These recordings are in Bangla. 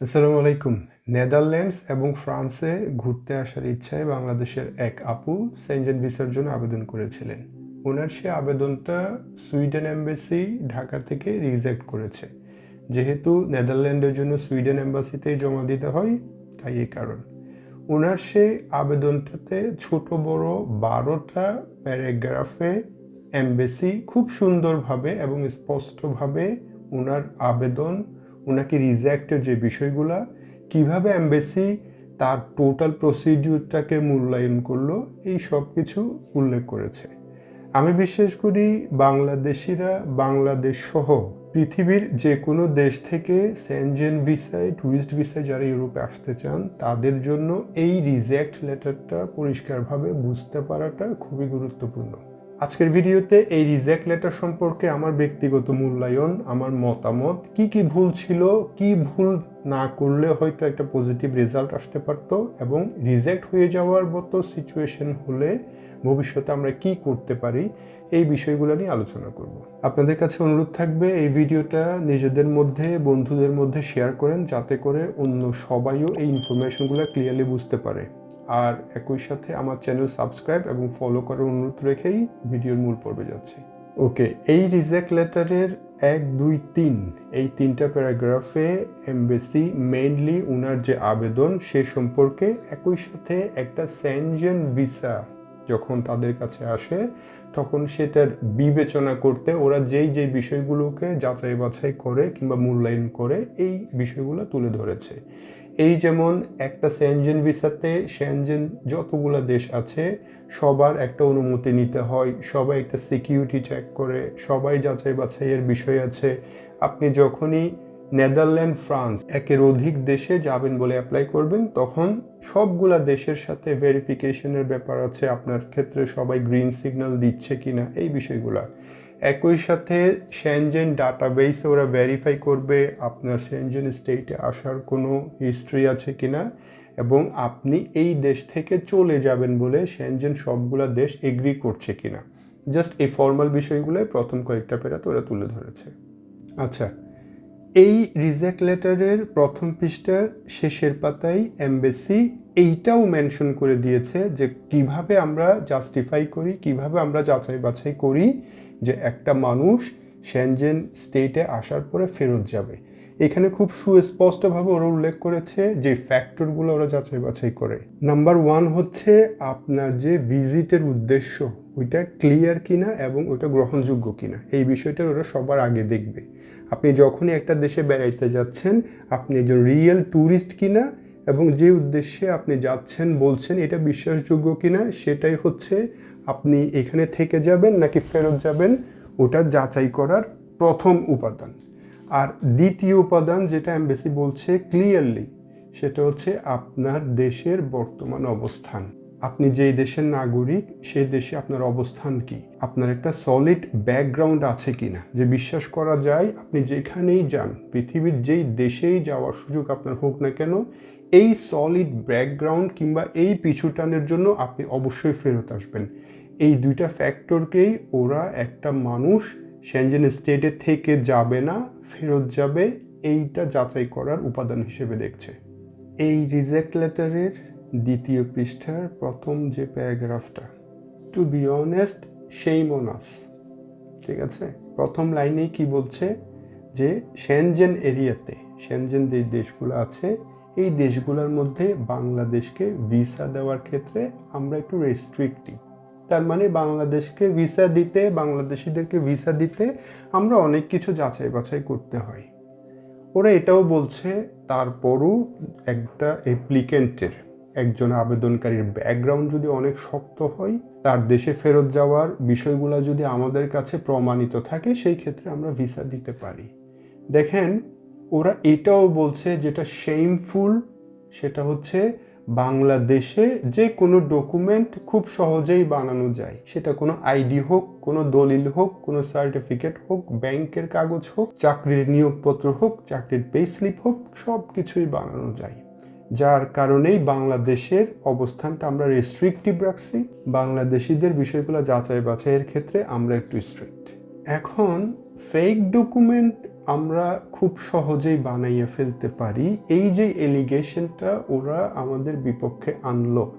আসসালামু আলাইকুম। নেদারল্যান্ডস এবং ফ্রান্সে ঘুরতে আসার ইচ্ছায় বাংলাদেশের এক আপু সেনজেন ভিসার জন্য আবেদন করেছিলেন। ওনার সে আবেদনটা সুইডেন এম্বাসি ঢাকা থেকে রিজেক্ট করেছে। যেহেতু নেদারল্যান্ডের জন্য সুইডেন এম্বাসিতেই জমা দিতে হয়, তাই এই কারণ। ওনার সেই আবেদনটাতে ছোট বড় বারোটা প্যারাগ্রাফে এমবেসি খুব সুন্দরভাবে এবং স্পষ্টভাবে ওনার আবেদন ওনাকে রিজেক্টের যে বিষয়গুলা, কীভাবে এমবেসি তার টোটাল প্রসিডিউরটাকে মূল্যায়ন করল, এই সব কিছু উল্লেখ করেছে। আমি বিশ্বাস করি বাংলাদেশিরা, বাংলাদেশ সহ পৃথিবীর যে কোনো দেশ থেকে সেনজেন ভিসায় ট্যুরিস্ট ভিসায় যারা ইউরোপে আসতে চান, তাদের জন্য এই রিজেক্ট লেটারটা পরিষ্কারভাবে বুঝতে পারাটা খুবই গুরুত্বপূর্ণ। আজকের ভিডিওতে এই রিজেক্ট লেটার সম্পর্কে আমার ব্যক্তিগত মূল্যায়ন, আমার মতামত, কি কি ভুল ছিল, কি ভুল না করলে হয়তো একটা পজিটিভ রেজাল্ট আসতে পারত এবং রিজেক্ট হয়ে যাওয়ার মতো সিচুয়েশন হলে ভবিষ্যতে আমরা কি করতে পারি এই বিষয়গুলো নিয়ে আলোচনা করব। আপনাদের কাছে অনুরোধ থাকবে এই ভিডিওটা নিজেদের মধ্যে, বন্ধুদের মধ্যে শেয়ার করেন যাতে করে অন্য সবাইও এই ইনফরমেশনগুলো ক্লিয়ারলি বুঝতে পারে। আর একই সাথে আমার চ্যানেল সাবস্ক্রাইব এবং ফলো করার অনুরোধ রেখেই ভিডিওর মূল পর্বে যাচ্ছি। ওকে, এই রিজেক্ট লেটারের এক, দুই, তিন, এই তিনটা প্যারাগ্রাফে এমবেসি মেইনলি উনার যে আবেদন সে সম্পর্কে একই সাথে একটা স্যানজেন ভিসা যখন তাদের কাছে আসে, তখন সেটার বিবেচনা করতে ওরা যেই যেই বিষয়গুলোকে যাচাই বাছাই করে কিংবা মূল্যায়ন করে, এই বিষয়গুলো তুলে ধরেছে। এই যেমন একটা সেনজেন ভিসাতে সেনজেন যতগুলো দেশ আছে, সবার একটা অনুমতি নিতে হয়, সবাই একটা সিকিউরিটি চেক করে, সবাই যাচাই বাছাইয়ের বিষয় আছে। আপনি যখনই নেদারল্যান্ড, ফ্রান্স, একের অধিক দেশে যাবেন বলে অ্যাপ্লাই করবেন। তখন সবগুলা দেশের সাথে ভেরিফিকেশনের ব্যাপার আছে, আপনার ক্ষেত্রে সবাই গ্রিন সিগন্যাল দিচ্ছে কিনা, এই বিষয়গুলো। একই সাথে সেনজেন ডাটাবেসে ওরা ভেরিফাই করবে আপনার সেনজেন স্টেটে আসার কোনো হিস্ট্রি আছে কিনা এবং আপনি এই দেশ থেকে চলে যাবেন বলে সেনজেন সবগুলা দেশ এগ্রি করছে কিনা। জাস্ট এই ফর্মাল বিষয়গুলোই প্রথম কয়েকটা পেরাতে ওরা তুলে ধরেছে। আচ্ছা এই রিজেক্ট লেটারের প্রথম পৃষ্ঠার শেষের পাতায় এমবেসি এইটাও মেনশন করে দিয়েছে যে কীভাবে আমরা জাস্টিফাই করি, কীভাবে আমরা যাচাই বাছাই করি যে একটা মানুষ সেনজেন স্টেটে আসার পরে ফেরত যাবে। এখানে খুব সুস্পষ্টভাবে ওরা উল্লেখ করেছে যে ফ্যাক্টরগুলো ওরা যাচাই বাছাই করে। নাম্বার ওয়ান হচ্ছে আপনার যে ভিজিটের উদ্দেশ্য, ওইটা ক্লিয়ার কিনা এবং ওইটা গ্রহণযোগ্য কিনা, এই বিষয়টা ওরা সবার আগে দেখবে। আপনি যখনই একটা দেশে বেড়াইতে যাচ্ছেন, আপনি একজন রিয়েল ট্যুরিস্ট কিনা এবং যে উদ্দেশ্যে আপনি যাচ্ছেন, বলছেন এটা বিশ্বাসযোগ্য কিনা, সেটাই হচ্ছে আপনি এখানে থেকে যাবেন নাকি ফেরত যাবেন, ওটা যাচাই করার প্রথম উপাদান। আর দ্বিতীয় উপাদান যেটা এমবেসি বলছে ক্লিয়ারলি সেটা হচ্ছে আপনার দেশের বর্তমান অবস্থান। আপনি যেই দেশের নাগরিক, সেই দেশে আপনার অবস্থান কি? আপনার একটা সলিড ব্যাকগ্রাউন্ড আছে কি না যে বিশ্বাস করা যায়, আপনি যেখানেই যান, পৃথিবীর যেই দেশেই যাওয়ার সুযোগ আপনার হোক না কেন, এই সলিড ব্যাকগ্রাউন্ড কিংবা এই পিছুটানের জন্য আপনি অবশ্যই ফেরত আসবেন। এই দুইটা ফ্যাক্টরকেই ওরা একটা মানুষ সেনজেন স্টেটে থেকে যাবে না, ফেরত যাবে, এইটা যাচাই করার উপাদান হিসেবে দেখছে। এই রিজেক্ট লেটারের দ্বিতীয় পৃষ্ঠার প্রথম যে প্যারাগ্রাফটা। টু বি অনেস্ট সেই মোনাস ঠিক আছে? প্রথম লাইনেই কি বলছে? যে সেনজেন এরিয়াতে সেনজেন যে দেশগুলো আছে, এই দেশগুলোর মধ্যে বাংলাদেশকে ভিসা দেওয়ার ক্ষেত্রে আমরা একটু রেস্ট্রিক্টিভ তার মানে বাংলাদেশকে ভিসা দিতে, বাংলাদেশিদেরকে ভিসা দিতে আমরা অনেক কিছু যাচাই বাছাই করতে হয়। ওরা এটাও বলছে, তারপরও একটা অ্যাপ্লিকেন্টের একজন আবেদনকারীর ব্যাকগ্রাউন্ড যদি অনেক শক্ত হয়, তার দেশে ফেরত যাওয়ার বিষয়গুলো যদি আমাদের কাছে প্রমাণিত থাকে, সেই ক্ষেত্রে আমরা ভিসা দিতে পারি। দেখেন, ওরা এটাও বলছে যেটা শেমফুল সেটা হচ্ছে বাংলাদেশে যে কোনো ডকুমেন্ট খুব সহজেই বানানো যায়। সেটা কোনো আইডি হোক, কোনো দলিল হোক, কোনো সার্টিফিকেট হোক, ব্যাংকের কাগজ হোক, চাকরির নিয়োগপত্র হোক, চাকরির পে স্লিপ হোক সব কিছুই বানানো যায়। যার কারণেই বাংলাদেশের অবস্থানটা আমরা রেস্ট্রিকটিভ রাখছি। বাংলাদেশিদের বিষয়গুলো যাচাই বাছাইয়ের ক্ষেত্রে আমরা একটু স্ট্রিক্ট এখন ফেক ডকুমেন্ট আমরা খুব সহজেই বানাইয়ে ফেলতে পারি। এই যে এলিগেশনটা ওরা আমাদের বিপক্ষে আনলো।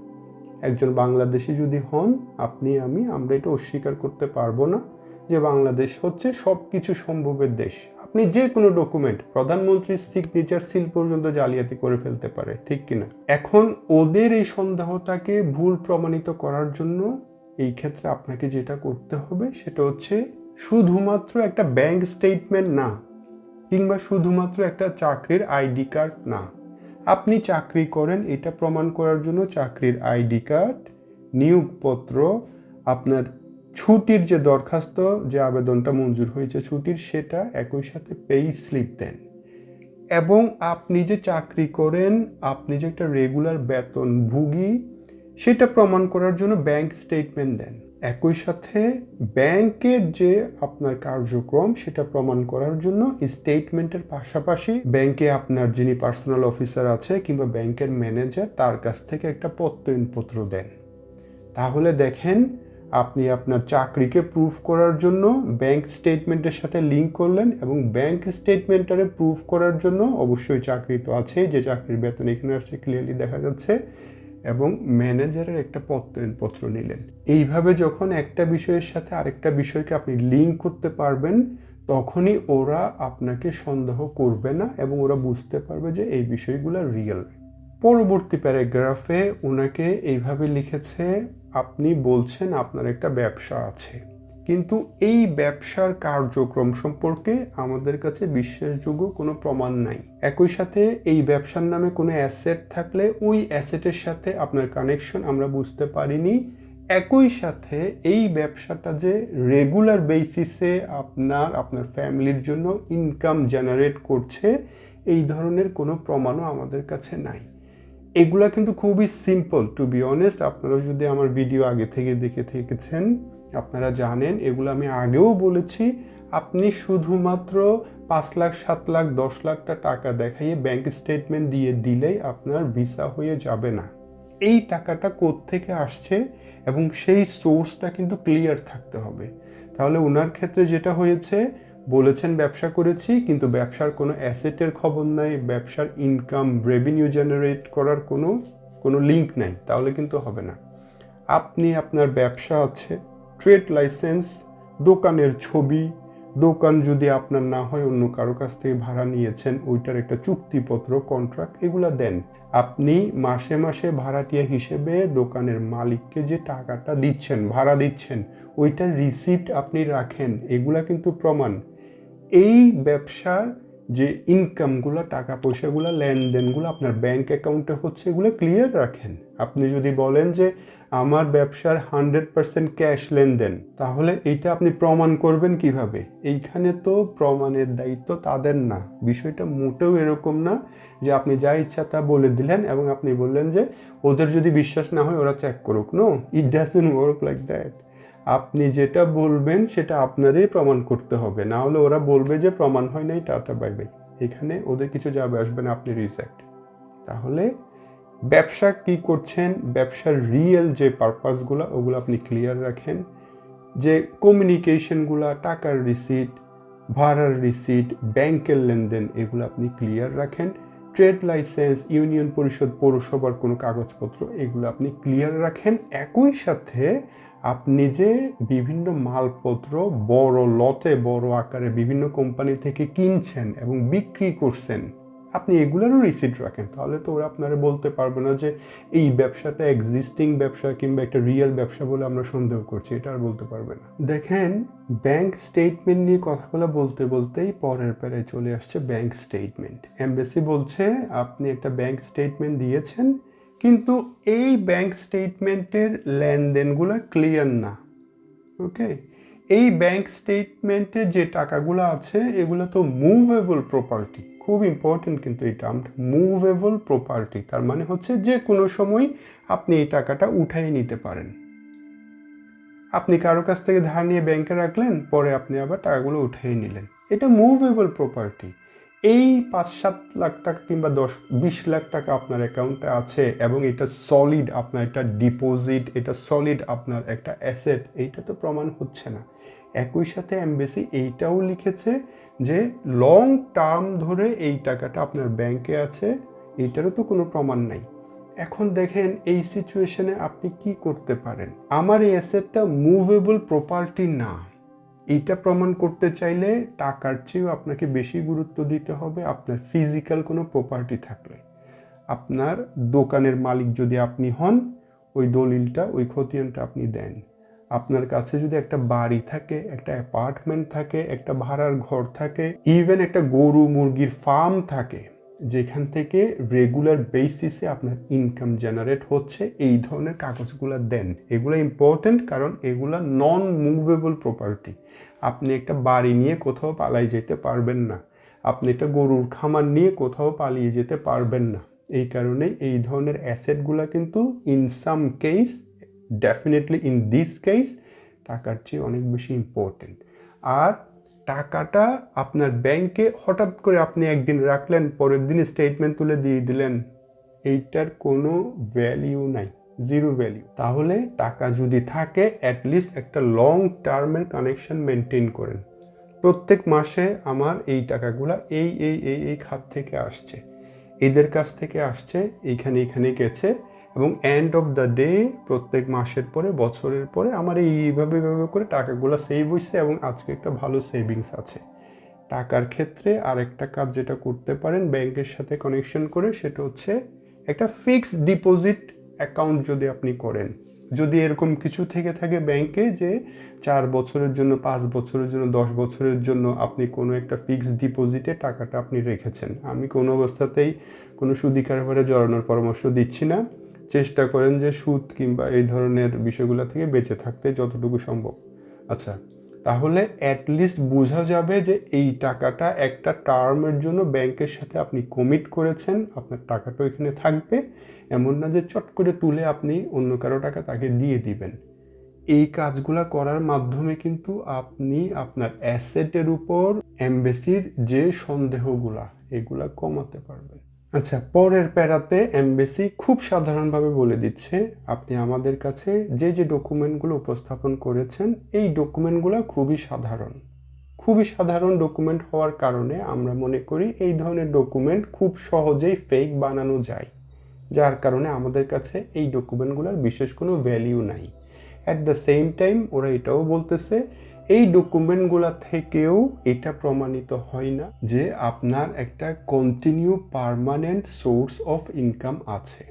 একজন বাংলাদেশি যদি হন, আপনি, আমি, আমরা এটা অস্বীকার করতে পারব না যে বাংলাদেশ হচ্ছে সব কিছু সম্ভবের দেশ। আপনি যে কোনো ডকুমেন্ট প্রধানমন্ত্রীর সিগনেচার সিল পর্যন্ত জালিয়াতি করে ফেলতে পারে, ঠিক কিনা? এখন ওদের এই সন্দেহটাকে ভুল প্রমাণিত করার জন্য এই ক্ষেত্রে আপনাকে যেটা করতে হবে সেটা হচ্ছে শুধুমাত্র একটা ব্যাংক স্টেটমেন্ট না, কিংবা শুধুমাত্র একটা চাকরির আইডি কার্ড না। আপনি চাকরি করেন, এটা প্রমাণ করার জন্য চাকরির আইডি কার্ড নিয়োগপত্র, আপনার ছুটির যে দরখাস্ত, যে আবেদনটা মঞ্জুর হয়েছে ছুটির, সেটা একই সাথে পেই স্লিপ দেন। এবং আপনি যে চাকরি করেন, আপনি যে একটা রেগুলার বেতন ভুগি, সেটা প্রমাণ করার জন্য ব্যাংক স্টেটমেন্ট দেন। একই সাথে ব্যাংকের যে আপনার কার্যক্রম, সেটা প্রমাণ করার জন্য স্টেটমেন্টের পাশাপাশি ব্যাংকে আপনার যিনি পার্সোনাল অফিসার আছে কিংবা ব্যাংকের ম্যানেজার তার কাছ থেকে একটা প্রত্যয়নপত্র দেন। তাহলে দেখেন আপনি আপনার চাকরিকে প্রুফ করার জন্য ব্যাংক স্টেটমেন্টের সাথে লিঙ্ক করলেন এবং ব্যাংক স্টেটমেন্টারে প্রুফ করার জন্য অবশ্যই চাকরি তো আছে যে চাকরির বেতন এখানে আসছে ক্লিয়ারলি দেখা যাচ্ছে এবং ম্যানেজারের একটা প্রত্যয়নপত্র নিলেন। এইভাবে যখন একটা বিষয়ের সাথে আরেকটা বিষয়কে আপনি লিঙ্ক করতে পারবেন, তখনই ওরা আপনাকে সন্দেহ করবে না এবং ওরা বুঝতে পারবে যে এই বিষয়গুলো রিয়েল পরবর্তী প্যারাগ্রাফে ওনাকে এইভাবে লিখেছে, আপনি বলছেন আপনার একটা ব্যবসা আছে, কিন্তু এই ব্যবসার কার্যক্রম সম্পর্কে আমাদের কাছে বিশ্বাসযোগ্য কোনো প্রমাণ নাই। একই সাথে এই ব্যবসার নামে কোনো অ্যাসেট থাকলে ওই অ্যাসেটের সাথে আপনার কানেকশন আমরা বুঝতে পারিনি। একই সাথে এই ব্যবসাটা যে রেগুলার বেসিসে আপনার আপনার ফ্যামিলির জন্য ইনকাম জেনারেট করছে, এই ধরনের কোনো প্রমাণও আমাদের কাছে নাই। এগুলা কিন্তু খুবই সিম্পল টু বি অনেস্ট আপনারা যদি আমার ভিডিও আগে থেকে দেখে থেকেছেন, আপনারা জানেন, এগুলো আমি আগেও বলেছি, আপনি শুধুমাত্র পাঁচ লাখ, সাত লাখ, দশ লাখটা টাকা দেখাইয়ে ব্যাংক স্টেটমেন্ট দিয়ে দিলেই আপনার ভিসা হয়ে যাবে না। এই টাকাটা থেকে আসছে এবং সেই সোর্সটা কিন্তু ক্লিয়ার থাকতে হবে। তাহলে ওনার ক্ষেত্রে যেটা হয়েছে বলেছেন, ব্যবসা করেছি, কিন্তু ব্যবসার কোনো অ্যাসেটের খবর নাই, ব্যবসার ইনকাম রেভিনিউ জেনারেট করার কোনো কোনো লিঙ্ক নাই, তাহলে কিন্তু হবে না। আপনি আপনার ব্যবসা আছে ট্রেড লাইসেন্স দোকানের ছবি, দোকান যদি আপনার না হয়, অন্য কারও কাছ থেকে ভাড়া নিয়েছেন, ওইটার একটা চুক্তিপত্র কন্ট্রাক্ট এগুলা দেন। আপনি মাসে মাসে ভাড়াটিয়া হিসেবে দোকানের মালিককে যে টাকাটা দিচ্ছেন, ভাড়া দিচ্ছেন, ওইটার রিসিপ্ট আপনি রাখেন, এগুলা কিন্তু প্রমাণ। এই ব্যবসার যে ইনকামগুলো টাকা পয়সাগুলো লেনদেনগুলো আপনার ব্যাংক অ্যাকাউন্টে হচ্ছে, এগুলো ক্লিয়ার রাখেন। আপনি যদি বলেন যে, আমার ব্যবসার হান্ড্রেড পার্সেন্ট ক্যাশ লেনদেন তাহলে এইটা আপনি প্রমাণ করবেন কীভাবে? এইখানে তো প্রমাণের দায়িত্ব তাদের না। বিষয়টা মোটেও এরকম না যে, আপনি যা ইচ্ছা তা বলে দিলেন এবং আপনি বললেন যে, ওদের যদি বিশ্বাস না হয়, ওরা চেক করুক। No it doesn't work like that আপনি যেটা বলবেন সেটা আপনারই প্রমাণ করতে হবে। না হলে ওরা বলবে যে প্রমাণ হয় নাই, টাটা, বাই বাই। এখানে ওদের কিছু যাবে, আসবে না, আপনি রিজেক্ট তাহলে ব্যবসা কি করছেন? ব্যবসার রিয়েল যে পারপাসগুলো ওগুলো আপনি ক্লিয়ার রাখেন। যে কমিউনিকেশনগুলো টাকার রিসিট ভাড়ার রিসিট ব্যাংকের লেনদেন, এগুলো আপনি ক্লিয়ার রাখেন। ট্রেড লাইসেন্স ইউনিয়ন পরিষদ, পৌরসভার কোনো কাগজপত্র, এগুলো আপনি ক্লিয়ার রাখেন। একই সাথে আপনি যে বিভিন্ন মালপত্র বড় লটে, বড় আকারে বিভিন্ন কোম্পানি থেকে কিনছেন এবং বিক্রি করছেন, আপনি এগুলোরও রিসিট রাখেন। তাহলে তো ওরা আপনারা বলতে পারবে না যে এই ব্যবসাটা এক্সিস্টিং ব্যবসা কিংবা একটা রিয়েল ব্যবসা বলে আমরা সন্দেহ করছি, এটা আর বলতে পারবে না। দেখেন ব্যাংক স্টেটমেন্ট নিয়ে কথাগুলো বলতে বলতেই পরের প্যারে চলে আসছে ব্যাংক স্টেটমেন্ট এমবেসি বলছে, আপনি একটা ব্যাংক স্টেটমেন্ট দিয়েছেন কিন্তু এই ব্যাংক স্টেটমেন্টের লেনদেনগুলো ক্লিয়ার না ওকে এই ব্যাংক স্টেটমেন্টে যে টাকাগুলো আছে, এগুলো তো মুভেবল প্রপার্টি খুব ইম্পর্টেন্ট কিন্তু এই টার্মটা মুভেবল প্রপার্টি তার মানে হচ্ছে যে কোনো সময় আপনি এই টাকাটা উঠাই নিতে পারেন। আপনি কারও কাছ থেকে ধার নিয়ে ব্যাংকে রাখলেন, পরে আপনি আবার টাকাগুলো উঠিয়ে নিলেন। এটা মুভেবল প্রপার্টি এই পাঁচ সাত লাখ টাকা কিংবা দশ, বিশ লাখ টাকা আপনার অ্যাকাউন্টে আছে এবং এটা সলিড আপনার একটা ডিপোজিট এটা সলিড আপনার একটা অ্যাসেট এইটা তো প্রমাণ হচ্ছে না। একই সাথে এমবেসি এইটাও লিখেছে যে লং টার্ম ধরে এই টাকাটা আপনার ব্যাংকে আছে, এইটারও তো কোনো প্রমাণ নাই। এখন দেখেন এই সিচুয়েশনে আপনি কি করতে পারেন? আমার এই অ্যাসেটটা মুভেবল প্রপার্টি না। এইটা প্রমাণ করতে চাইলে টাকার চেয়েও আপনাকে বেশি গুরুত্ব দিতে হবে। আপনার ফিজিক্যাল কোনো প্রপার্টি থাকলে। আপনার দোকানের মালিক যদি আপনি হন, ওই দলিলটা, ওই খতিয়ানটা আপনি দেন। আপনার কাছে যদি একটা বাড়ি থাকে, একটা অ্যাপার্টমেন্ট থাকে, একটা ভাড়ার ঘর থাকে ইভেন একটা গরু, মুরগির ফার্ম থাকে যেখান থেকে রেগুলার বেসিসে আপনার ইনকাম জেনারেট হচ্ছে, এই ধরনের কাগজগুলো দেন। এগুলো ইম্পর্টেন্ট কারণ এগুলো নন মুভেবল প্রপার্টি আপনি একটা বাড়ি নিয়ে কোথাও পালাই যেতে পারবেন না। আপনি একটা গরুর খামার নিয়ে কোথাও পালিয়ে যেতে পারবেন না। এই কারণে এই ধরনের অ্যাসেটগুলো কিন্তু in some case definitely in this case টাকার চেয়ে অনেক বেশি ইম্পর্টেন্ট আর টাকাটা আপনার ব্যাংকে হঠাৎ করে আপনি একদিন রাখলেন, পরের দিন স্টেটমেন্ট তুলে দিয়ে দিলেন। এইটার কোনো ভ্যালিউ নাই জিরো ভ্যালিউ তাহলে টাকা যদি থাকে অ্যাটলিস্ট একটা লং টার্মের কানেকশন মেনটেন করেন। প্রত্যেক মাসে আমার এই টাকাগুলা এই এই এই এই খাত থেকে আসছে। এদের কাছ থেকে আসছে, এইখানে এইখানে গেছে। এবং এন্ড অফ দ্য ডে প্রত্যেক মাসের পরে, বছরের পরে আমার এইভাবে এইভাবে করে টাকাগুলো সেভ হয়েছে এবং আজকে একটা ভালো সেভিংস আছে। টাকার ক্ষেত্রে আরেকটা কাজ যেটা করতে পারেন, ব্যাংকের সাথে কানেকশন করে, সেটা হচ্ছে একটা ফিক্সড ডিপোজিট অ্যাকাউন্ট যদি আপনি করেন। যদি এরকম কিছু থেকে থাকে ব্যাংকে যে চার বছরের জন্য, পাঁচ বছরের জন্য, দশ বছরের জন্য আপনি কোনো একটা ফিক্সড ডিপোজিটে টাকাটা আপনি রেখেছেন। আমি কোনো অবস্থাতেই কোনো সুদি কারবারে জড়ানোর পরামর্শ দিচ্ছি না। চেষ্টা করেন যে সুদ কিংবা এই ধরনের বিষয়গুলো থেকে বেঁচে থাকতে যতটুকু সম্ভব। আচ্ছা তাহলে অ্যাটলিস্ট বোঝা যাবে যে এই টাকাটা একটা টার্মের জন্য ব্যাংকের সাথে আপনি কমিট করেছেন, আপনার টাকাটা এখানে থাকবে। এমন না যে চট করে তুলে আপনি অন্য কারও টাকা তাকে দিয়ে দিবেন। এই কাজগুলো করার মাধ্যমে কিন্তু আপনি আপনার অ্যাসেটের উপর এমবেসির যে সন্দেহগুলা, এগুলা কমাতে পারবেন। আচ্ছা পরের প্যারাতে এমবেসি খুব সাধারণভাবে বলে দিচ্ছে, আপনি আমাদের কাছে যে যে ডকুমেন্টগুলো উপস্থাপন করেছেন, এই ডকুমেন্টগুলো খুবই সাধারণ। খুবই সাধারণ ডকুমেন্ট হওয়ার কারণে আমরা মনে করি এই ধরনের ডকুমেন্ট খুব সহজেই ফেক বানানো যায়। যার কারণে আমাদের কাছে এই ডকুমেন্টগুলোর বিশেষ কোনো ভ্যালিউ নাই। অ্যাট দ্য সেম টাইম ওরা এটাও বলতেছে এই ডকুমেন্টগুলো থেকেও এটা প্রমাণিত হয় না যে আপনার একটা continue permanent source of income আছে।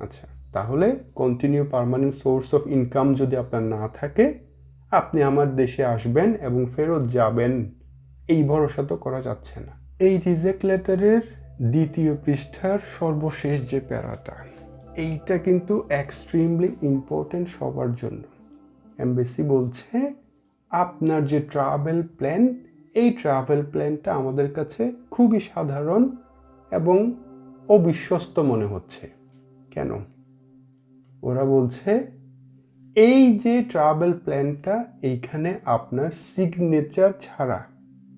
আচ্ছা তাহলে continue permanent source of income যদি আপনার না থাকে, আপনি আমার দেশে আসবেন এবং ফেরত যাবেন। এই ভরসা তো করা যাচ্ছে না। এই রিজেক্ট লেটারের দ্বিতীয় পৃষ্ঠার সর্বশেষ যে প্যারাটা, এইটা কিন্তু এক্সট্রিমলি ইম্পর্টেন্ট সবার জন্য। এমবেসি বলছে আপনার যে ট্রাভেল প্ল্যান এই ট্রাভেল প্ল্যানটা আমাদের কাছে খুবই সাধারণ এবং অবিশ্বস্ত মনে হচ্ছে। কেন? ওরা বলছে, এই যে ট্রাভেল প্ল্যানটা এইখানে আপনার সিগনেচার ছাড়া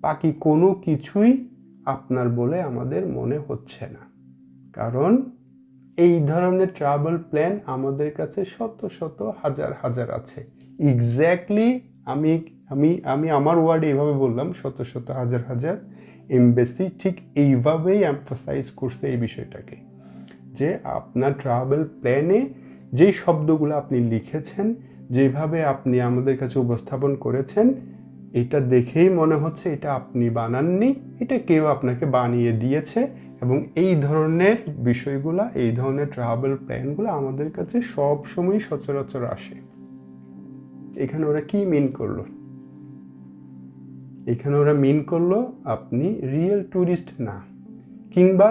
বাকি কোনো কিছুই আপনার বলে আমাদের মনে হচ্ছে না। কারণ এই ধরনের ট্রাভেল প্ল্যান আমাদের কাছে শত শত, হাজার হাজার আছে। এক্স্যাক্টলি আমি আমি আমি আমার ওয়ার্ডে এইভাবে বললাম, শত শত হাজার হাজার এমবেসি ঠিক এইভাবেই এমফাসাইজ করছে এই বিষয়টাকে, যে আপনার ট্রাভেল প্ল্যানে যেই শব্দগুলো আপনি লিখেছেন, যেভাবে আপনি আমাদের কাছে উপস্থাপন করেছেন, এটা দেখেই মনে হচ্ছে এটা আপনি বানাননি, এটা কেউ আপনাকে বানিয়ে দিয়েছে এবং এই ধরনের বিষয়গুলো, এই ধরনের ট্রাভেল প্ল্যানগুলো আমাদের কাছে সব সময় সচরাচর আসে। এখানে ওরা কি মিন করল? এখানে ওরা মিন করল আপনি রিয়েল ট্যুরিস্ট না, কিংবা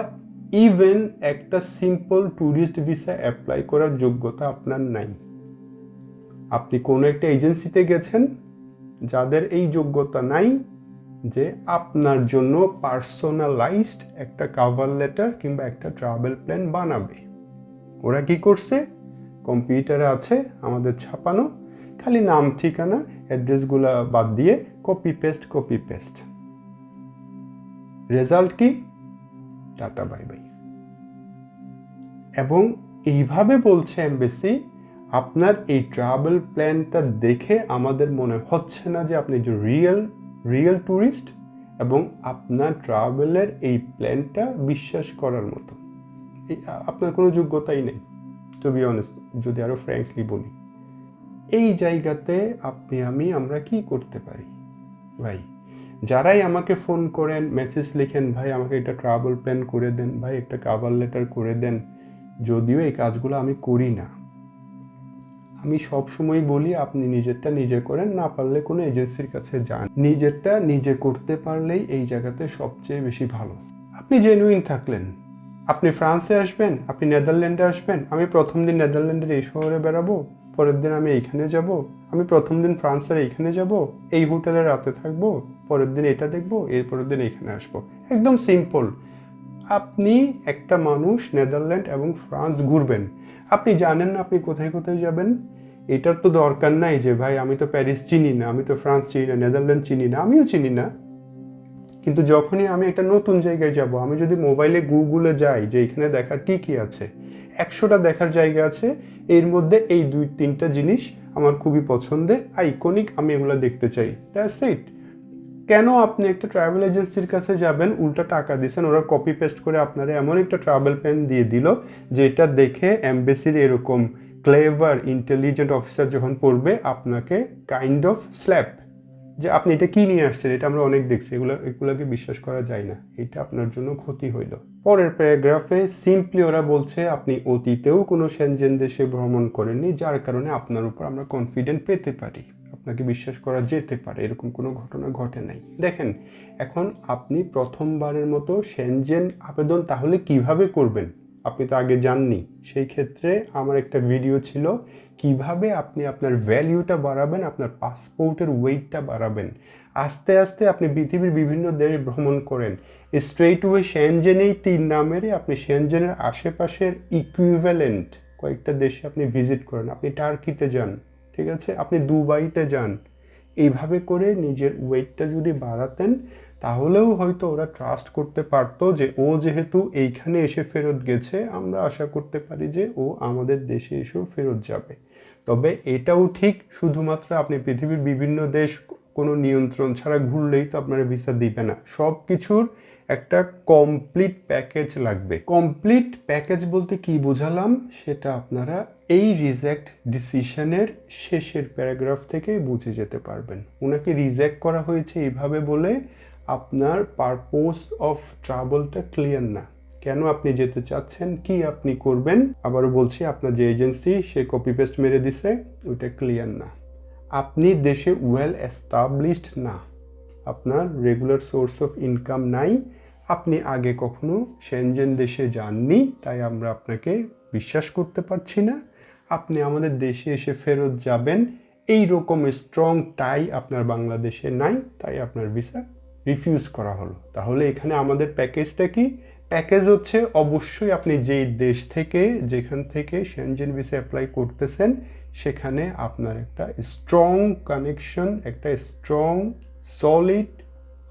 ইভেন একটা সিম্পল ট্যুরিস্ট ভিসা অ্যাপ্লাই করার যোগ্যতা আপনার নাই। আপনি কোনো একটা এজেন্সিতে গেছেন, যাদের এই যোগ্যতা নাই যে আপনার জন্য পার্সোনালাইজড একটা কাভার লেটার কিংবা একটা ট্রাভেল প্ল্যান বানাবে। ওরা কি করছে? কম্পিউটারে আছে আমাদের ছাপানো। খালি নাম, ঠিকানা, অ্যাড্রেসগুলো বাদ দিয়ে copy paste copy paste result কি? টাটা বাই বাই এবং এইভাবে বলছে এমবেসি আপনার এই ট্রাভেল প্ল্যানটা দেখে আমাদের মনে হচ্ছে না যে আপনি যে রিয়েল রিয়েল ট্যুরিস্ট এবং আপনার ট্রাভেলের এই প্ল্যানটা বিশ্বাস করার মতো। আপনার কোনো যোগ্যতাই নেই টু বি অনেস্ট যদি আরও ফ্র্যাঙ্কলি বলি। এই জায়গাতে আপনি, আমি, আমরা কি করতে পারি? ভাই, যারাই আমাকে ফোন করেন মেসেজ লিখেন, ভাই, আমাকে একটা ট্রাভেল প্ল্যান করে দেন, ভাই, একটা কাভার লেটার করে দেন। যদিও এই কাজগুলো আমি করি না। আমি সব সময় বলি, আপনি নিজেরটা নিজে করেন, না পারলে কোনো এজেন্সির কাছে যান। নিজেরটা নিজে করতে পারলেই এই জায়গাতে সবচেয়ে বেশি ভালো। আপনি জেনুইন থাকলেন। আপনি ফ্রান্সে আসবেন, আপনি নেদারল্যান্ডে আসবেন, আমি প্রথম দিন নেদারল্যান্ডের এই শহরে বেরাবো পরের দিন আমি এইখানে যাব, আমি প্রথম দিন ফ্রান্সের এইখানে যাব, এই হোটেলে রাতে থাকব, পরের দিন এটা দেখব এর পরের দিন এইখানে আসব। একদম সিম্পল। আপনি একটা মানুষ নেদারল্যান্ড এবং ফ্রান্স ঘুরবেন। আপনি জানেন না আপনি কোথায় কোথায় যাবেন? এটার তো দরকার নাই যে, ভাই, আমি তো প্যারিস চিনি না, আমি তো ফ্রান্স চিনি না, নেদারল্যান্ড চিনি না, আমিও চিনি না। কিন্তু যখনই আমি একটা নতুন জায়গায় যাব, আমি যদি মোবাইলে গুগলে যাই যে এখানে দেখার কী কী আছে? একশোটা দেখার জায়গা আছে। এর মধ্যে এই দুই তিনটা জিনিস আমার খুবই পছন্দের আইকনিক আমি এগুলো দেখতে চাই। দ্যাটস ইট কেন আপনি একটা ট্রাভেল এজেন্সির কাছে যাবেন? উল্টা টাকা দিয়েছেন। ওরা কপি পেস্ট করে আপনারা এমন একটা ট্রাভেল প্ল্যান দিয়ে দিল, যেটা দেখে এমবেসির এরকম ক্লেভার ইন্টেলিজেন্ট অফিসার যখন পড়বে, আপনাকে কাইন্ড অফ স্ল্যাপ যে আপনি এটা কি নিয়ে আসছেন? এটা আমরা অনেক দেখছি। এগুলো, এগুলোকে বিশ্বাস করা যায় না। এটা আপনার জন্য ক্ষতি হইল। পরের প্যারাগ্রাফে সিম্পলি ওরা বলছে, আপনি অতীতেও কোনো সেনজেন দেশে ভ্রমণ করেননি, যার কারণে আপনার উপর আমরা কনফিডেন্ট পেতে পারি। আপনাকে বিশ্বাস করা যেতে পারে। এরকম কোনো ঘটনা ঘটে নাই। দেখেন, এখন আপনি প্রথমবারের মতো সেনজেন আবেদন তাহলে কীভাবে করবেন? আপনি তো আগে জাননি সেই ক্ষেত্রে আমার একটা ভিডিও ছিল কীভাবে আপনি আপনার ভ্যালিউটা বাড়াবেন, আপনার পাসপোর্টের ওয়েটটা বাড়াবেন? আস্তে আস্তে আপনি পৃথিবীর বিভিন্ন দেশ ভ্রমণ করেন। স্ট্রেইট ওয়ে সেনজেনেই তিন নামেরই আপনি সেনজেনের আশেপাশের ইকুইভ্যালেন্ট কয়েকটা দেশে আপনি ভিজিট করেন। আপনি টার্কিতে যান, ঠিক আছে? আপনি দুবাইতে যান। এইভাবে করে নিজের ওয়েটটা যদি বাড়াতেন, তাহলেও হয়তো ওরা ট্রাস্ট করতে পারতো যে ও যেহেতু এইখানে এসে ফেরত গেছে, আমরা আশা করতে পারি যে ও আমাদের দেশে এসেও ফেরত যাবে। তবে এটাও ঠিক, শুধুমাত্র আপনি পৃথিবীর বিভিন্ন দেশ কোনো নিয়ন্ত্রণ ছাড়া ঘুরলেই তো আপনারা ভিসা দিবে না। সব কিছুর একটা কমপ্লিট প্যাকেজ লাগবে। কমপ্লিট প্যাকেজ বলতে কি বোঝালাম? সেটা আপনারা এই রিজেক্ট ডিসিশনের শেষের প্যারাগ্রাফ থেকে বুঝে যেতে পারবেন। ওনাকে রিজেক্ট করা হয়েছে এইভাবে বলে আপনার পারপোজ অফ ট্রাভেলটা ক্লিয়ার না। কেন আপনি যেতে চাচ্ছেন? কি আপনি করবেন? আবারও বলছি, আপনার যে এজেন্সি, সে কপি পেস্ট মেরে দিছে, ওইটা ক্লিয়ার না। আপনি দেশে ওয়েল এস্টাবলিশড না। আপনার রেগুলার সোর্স অফ ইনকাম নাই। আপনি আগে কখনো সেনজেন দেশে যাননি, তাই আমরা আপনাকে বিশ্বাস করতে পারছি না। আপনি আমাদের দেশে এসে ফেরত যাবেন। এই রকম স্ট্রং টাই আপনার বাংলাদেশে নাই, তাই আপনার ভিসা রিফিউজ করা হলো। তাহলে এখানে আমাদের প্যাকেজটা কি? প্যাকেজ হচ্ছে অবশ্যই আপনি যেই দেশ থেকে, যেখান থেকে সেনজেন ভিসা অ্যাপ্লাই করতেছেন, সেখানে আপনার একটা স্ট্রং কানেকশন একটা স্ট্রং সলিড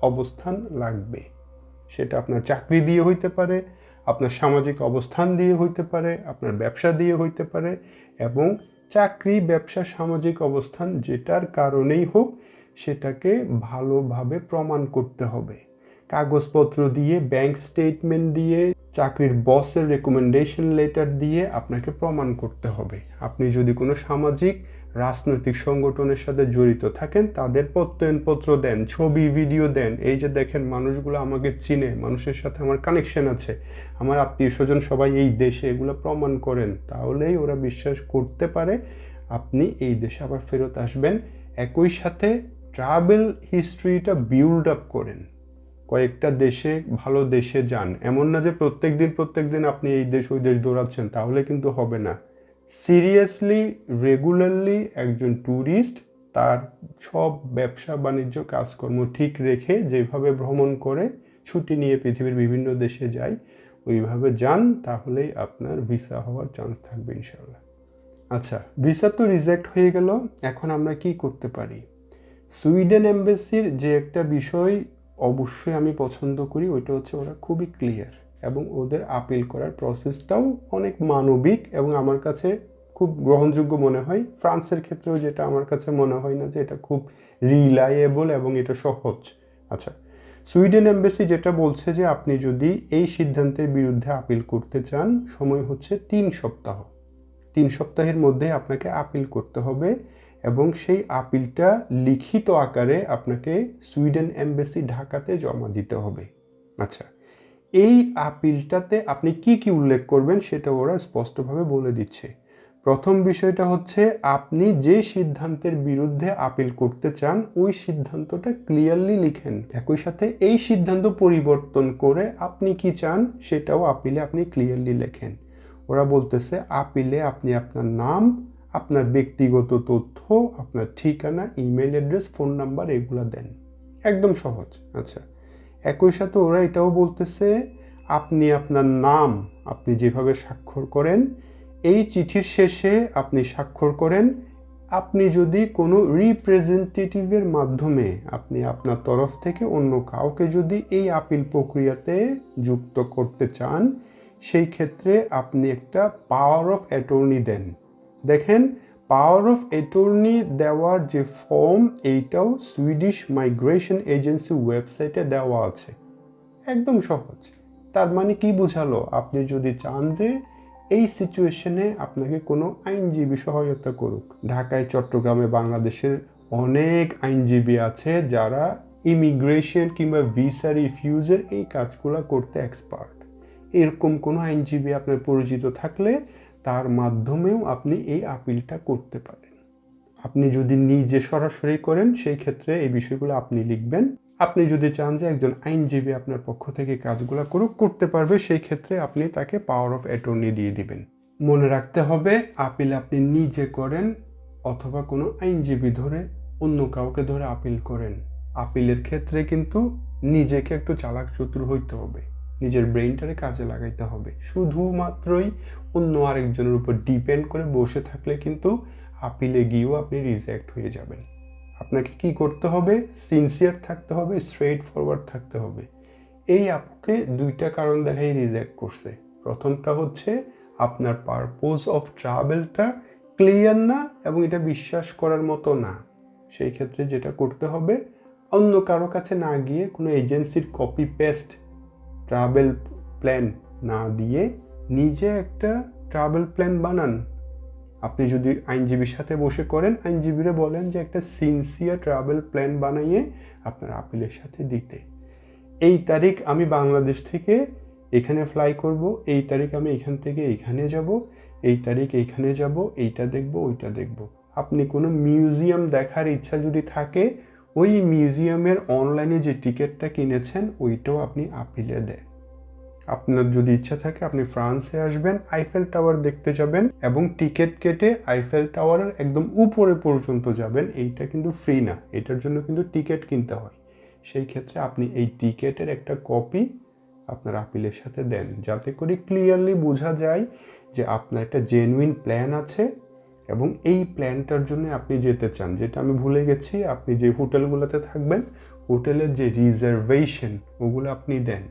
অবস্থান লাগবে। সেটা আপনার চাকরি দিয়ে হইতে পারে, আপনার সামাজিক অবস্থান দিয়ে হইতে পারে, আপনার ব্যবসা দিয়ে হইতে পারে এবং চাকরি, ব্যবসা, সামাজিক অবস্থান যেটার কারণেই হোক, সেটাকে ভালোভাবে প্রমাণ করতে হবে। কাগজপত্র দিয়ে ব্যাংক স্টেটমেন্ট দিয়ে, চাকরির বসের রেকমেন্ডেশন লেটার দিয়ে আপনাকে প্রমাণ করতে হবে। আপনি যদি কোনো সামাজিক, রাজনৈতিক সংগঠনের সাথে জড়িত থাকেন, তাদের প্রত্যয়নপত্র দেন, ছবি ভিডিও দেন। এই যে দেখেন, মানুষগুলো আমাকে চিনে, মানুষের সাথে আমার কানেকশন আছে, আমার আত্মীয় স্বজন সবাই এই দেশে এগুলো প্রমাণ করেন, তাহলেই ওরা বিশ্বাস করতে পারে আপনি এই দেশে আবার ফেরত আসবেন। একই সাথে ট্রাভেল হিস্ট্রিটা বিল্ড আপ করেন। কয়েকটা দেশে ভালো দেশে যান। এমন না যে প্রত্যেক দিন প্রত্যেক দিন আপনি এই দেশ, ওই দেশ দৌড়াচ্ছেন, তাহলে কিন্তু হবে না। সিরিয়াসলি রেগুলারলি একজন ট্যুরিস্ট তার সব ব্যবসা, বাণিজ্য, কাজকর্ম ঠিক রেখে যেভাবে ভ্রমণ করে ছুটি নিয়ে পৃথিবীর বিভিন্ন দেশে যায়, ওইভাবে যান, তাহলেই আপনার ভিসা হওয়ার চান্স থাকবে ইনশাল্লাহ আচ্ছা ভিসা তো রিজেক্ট হয়ে গেল, এখন আমরা কি করতে পারি? সুইডেন এম্বাসির যে একটা বিষয় অবশ্যই আমি পছন্দ করি, ওইটা হচ্ছে ওরা খুবই ক্লিয়ার এবং ওদের আপিল করার প্রসেসটাও অনেক মানবিক এবং আমার কাছে খুব গ্রহণযোগ্য মনে হয়। ফ্রান্সের ক্ষেত্রেও যেটা আমার কাছে মনে হয় না যে এটা খুব রিলায়েবল এবং এটা সহজ। আচ্ছা সুইডেন এমবেসি যেটা বলছে যে আপনি যদি এই সিদ্ধান্তের বিরুদ্ধে আপিল করতে চান, সময় হচ্ছে তিন সপ্তাহ। তিন সপ্তাহের মধ্যে আপনাকে আপিল করতে হবে। এবং সেই আপিলটা লিখিত আকারে আপনাকে সুইডেন এমবেসি ঢাকাতে জমা দিতে হবে। আচ্ছা এই আপিলটাতে আপনি কি কি উল্লেখ করবেন সেটা ওরা স্পষ্টভাবে বলে দিচ্ছে। প্রথম বিষয়টা হচ্ছে, আপনি যে সিদ্ধান্তের বিরুদ্ধে আপিল করতে চান, ওই সিদ্ধান্তটা ক্লিয়ারলি লিখেন। একই সাথে এই সিদ্ধান্ত পরিবর্তন করে আপনি কি চান, সেটাও আপিলে আপনি ক্লিয়ারলি লেখেন। ওরা বলতেছে, আপিলে আপনি আপনার নাম আপনার ব্যক্তিগত তথ্য, আপনার ঠিকানা ইমেল অ্যাড্রেস ফোন নাম্বার এগুলো দেন। একদম সহজ। আচ্ছা একই সাথে ওরা এটাও বলতেছে, আপনি আপনার নাম আপনি যেভাবে স্বাক্ষর করেন, এই চিঠির শেষে আপনি স্বাক্ষর করেন, আপনি যদি কোনো রিপ্রেজেন্টেটিভের মাধ্যমে আপনি আপনার তরফ থেকে অন্য কাউকে যদি এই আপিল প্রক্রিয়াতে যুক্ত করতে চান, সেই ক্ষেত্রে আপনি একটা পাওয়ার অফ অ্যাটর্নি দেন। দেখেন পাওয়ার অফ অ্যাটর্নি দেওয়ার যে ফর্ম এইটাও সুইডিশ মাইগ্রেশন এজেন্সি ওয়েবসাইটে দেওয়া আছে। একদম সহজ। তার মানে কি বোঝালো? আপনি যদি চান যে এই সিচুয়েশনে আপনাকে কোনো আইনজীবী সহায়তা করুক। ঢাকায়, চট্টগ্রামে, বাংলাদেশের অনেক আইনজীবী আছে যারা ইমিগ্রেশন কিংবা ভিসা রিফিউজের এই কাজগুলো করতে এক্সপার্ট এরকম কোনো আইনজীবী আপনার পরিচিত থাকলে তার মাধ্যমেও আপনি এই আপিলটা করতে পারেন। আপনি যদি নিজে সরাসরি করেন, সেই ক্ষেত্রে এই বিষয়গুলো আপনি লিখবেন। আপনি যদি চান যে একজন আইনজীবী আপনার পক্ষ থেকে কাজগুলো করুক, করতে পারবে, সেই ক্ষেত্রে আপনি তাকে পাওয়ার অফ অ্যাটর্নি দিয়ে দিবেন। মনে রাখতে হবে, আপিল আপনি নিজে করেন অথবা কোনো আইনজীবী ধরে অন্য কাউকে ধরে আপিল করেন। আপিলের ক্ষেত্রে কিন্তু নিজেকে একটু চালাক চতুর হইতে হবে। নিজের ব্রেইনটারে কাজে লাগাইতে হবে। শুধুমাত্রই অন্য আরেকজনের উপর ডিপেন্ড করে বসে থাকলে কিন্তু আপিলে গিয়েও আপনি রিজেক্ট হয়ে যাবেন। আপনাকে কি করতে হবে? সিনসিয়ার থাকতে হবে স্ট্রেট ফরওয়ার্ড থাকতে হবে। এই আপুকে দুইটা কারণ দেখাই রিজেক্ট করছে। প্রথমটা হচ্ছে আপনার পারপোজ অফ ট্রাভেলটা ক্লিয়ার না এবং এটা বিশ্বাস করার মতো না। সেই ক্ষেত্রে যেটা করতে হবে, অন্য কারও কাছে না গিয়ে কোনো এজেন্সির কপি পেস্ট ট্রাভেল প্ল্যান না দিয়ে নিজে একটা ট্রাভেল প্ল্যান বানান। আপনি যদি আইনজীবীর সাথে বসে করেন, আইনজীবীরা বলেন যে একটা সিনসিয়ার ট্রাভেল প্ল্যান বানাইয়ে আপনার আপিলের সাথে দিতে। এই তারিখ আমি বাংলাদেশ থেকে এখানে ফ্লাই করব, এই তারিখ আমি এখান থেকে এখানে যাব, এই তারিখ এইখানে যাব, এইটা দেখব, ওইটা দেখব। আপনি কোনো মিউজিয়াম দেখার ইচ্ছা যদি থাকে ওই মিউজিয়ামের অনলাইনে যে টিকিটটা কিনেছেন, ওইটাও আপনি আপিলে দেন। আপনার যদি ইচ্ছা থাকে, আপনি ফ্রান্সে আসবেন আইফেল টাওয়ার দেখতে যাবেন এবং টিকিট কেটে আইফেল টাওয়ারের একদম উপরে পর্যন্ত যাবেন, এইটা কিন্তু ফ্রি না। এটার জন্য কিন্তু টিকিট কিনতে হয়। সেই ক্ষেত্রে আপনি এই টিকিটের একটা কপি আপনার আপিলের সাথে দেন। যাতে করে ক্লিয়ারলি বোঝা যায় যে আপনার একটা জেনুইন প্ল্যান আছে এবং এই প্ল্যানটার জন্য আপনি যেতে চান, যেটা আমি ভুলে গেছি, আপনি যে হোটেলগুলোতে থাকবেন, হোটেলের যে রিজার্ভেশন ওগুলো আপনি দেন,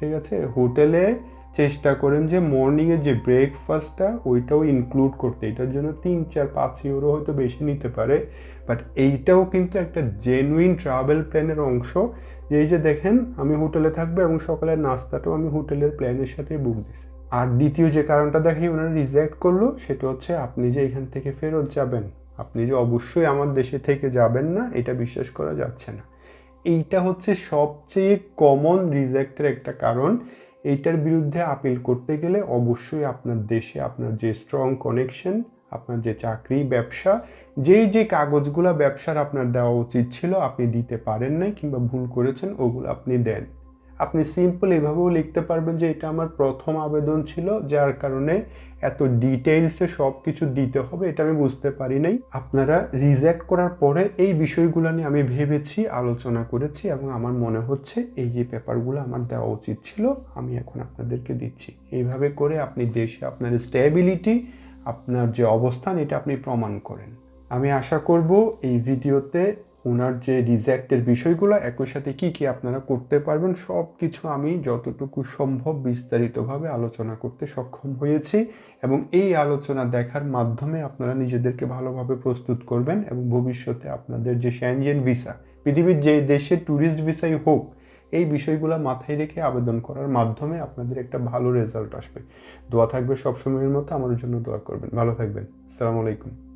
ঠিক আছে? হোটেলে চেষ্টা করেন যে মর্নিংয়ের যে ব্রেকফাস্টটা ওইটাও ইনক্লুড করতে, এটার জন্য তিন, চার, পাঁচ ইউরো হয়তো বেশি নিতে পারে বাট এইটাও কিন্তু একটা জেনুইন ট্রাভেল প্ল্যানের অংশ, যে এই যে দেখেন, আমি হোটেলে থাকব এবং সকালের নাস্তাটাও আমি হোটেলের প্ল্যানের সাথে বুক দিছি। আর দ্বিতীয় যে কারণটা দেখে ওনারা রিজেক্ট করল, সেটা হচ্ছে আপনি যে এখান থেকে ফেরত যাবেন, আপনি যে অবশ্যই আমার দেশে থেকে যাবেন না, এটা বিশ্বাস করা যাচ্ছে না। এইটা হচ্ছে সবচেয়ে কমন রিজেক্টের একটা কারণ। এইটার বিরুদ্ধে আপিল করতে গেলে অবশ্যই আপনার দেশে আপনার যে স্ট্রং কানেকশন আপনার যে চাকরি, ব্যবসা, যেই যে কাগজগুলো ব্যবসার আপনার দেওয়া উচিত ছিল, আপনি দিতে পারেন নাই কিংবা ভুল করেছেন, ওগুলো আপনি দেন। আপনি সিম্পল এভাবেও লিখতে পারবেন যে এটা আমার প্রথম আবেদন ছিল, যার কারণে এত ডিটেইলসে সব কিছু দিতে হবে, এটা আমি বুঝতে পারি নাই। আপনারা রিজেক্ট করার পরে এই বিষয়গুলো নিয়ে আমি ভেবেছি, আলোচনা করেছি এবং আমার মনে হচ্ছে এই যে পেপারগুলো আমার দেওয়া উচিত ছিল, আমি এখন আপনাদেরকে দিচ্ছি। এইভাবে করে আপনি দেশে আপনার স্টেবিলিটি আপনার যে অবস্থান, এটা আপনি প্রমাণ করেন। আমি আশা করব এই ভিডিওতে ওনার যে রিজেক্টের বিষয়গুলো, একই সাথে কি কি আপনারা করতে পারবেন সব কিছু আমি যতটুকু সম্ভব বিস্তারিতভাবে আলোচনা করতে সক্ষম হয়েছি এবং এই আলোচনা দেখার মাধ্যমে আপনারা নিজেদেরকে ভালোভাবে প্রস্তুত করবেন এবং ভবিষ্যতে আপনাদের যে শ্যানজেন ভিসা পৃথিবীর যে দেশে ট্যুরিস্ট ভিসাই হোক, এই বিষয়গুলো মাথায় রেখে আবেদন করার মাধ্যমে আপনাদের একটা ভালো রেজাল্ট আসবে। দোয়া থাকবে সবসময়ের মতো আমার জন্য দোয়া করবেন। ভালো থাকবেন। আসসালামু আলাইকুম।